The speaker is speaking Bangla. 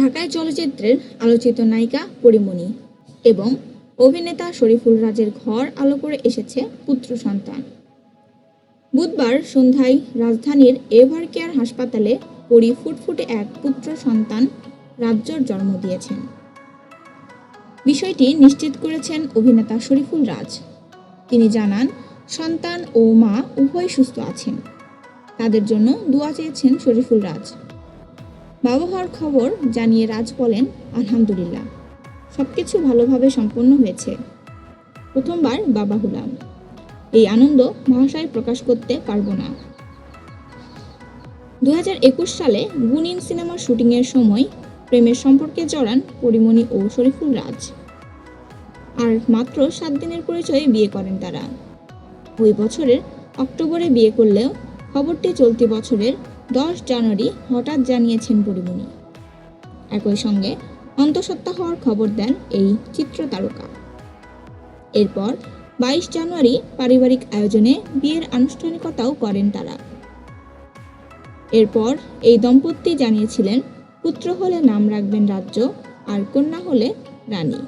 ঢাকায় চলচ্চিত্রের আলোচিত নায়িকা পরিমণি এবং অভিনেতা শরীফুল রাজের ঘর আলো করে এসেছে পুত্র সন্তান। বুধবার সন্ধ্যায় রাজধানীর এভার কেয়ার হাসপাতালে পরি ফুটফুটে এক পুত্র সন্তান রাজ্যর জন্ম দিয়েছেন। বিষয়টি নিশ্চিত করেছেন অভিনেতা শরীফুল রাজ। তিনি জানান, সন্তান ও মা উভয় সুস্থ আছেন। তাদের জন্য দোয়া চেয়েছেন শরীফুল রাজ। বাবা হওয়ার খবর জানিয়ে রাজ বলেন, আলহামদুলিল্লাহ সব কিছু ভালোভাবে সম্পন্ন হয়েছে। প্রথমবার বাবা হলাম। এই আনন্দ ভাষায় প্রকাশ করতে পারব না। দু হাজার একুশ সালে গুনিন সিনেমার শুটিংয়ের সময় প্রেমের সম্পর্কে জড়ান পরিমণি ও শরীফুল রাজ। আর মাত্র সাত দিনের পরিচয়ে বিয়ে করেন তারা। ওই বছরের অক্টোবরে বিয়ে করলেও খবরটি চলতি বছরের দশ জানুয়ারি হঠাৎ জানিয়েছেন পরিমণি। একই সঙ্গে অন্তঃসত্ত্বা হওয়ার খবর দেন এই চিত্র তারকা। এরপর বাইশ জানুয়ারি পারিবারিক আয়োজনে বিয়ের আনুষ্ঠানিকতাও করেন তারা। এরপর এই দম্পতি জানিয়েছিলেন, পুত্র হলে নাম রাখবেন রাজ্য, আর কন্যা হলে রানী।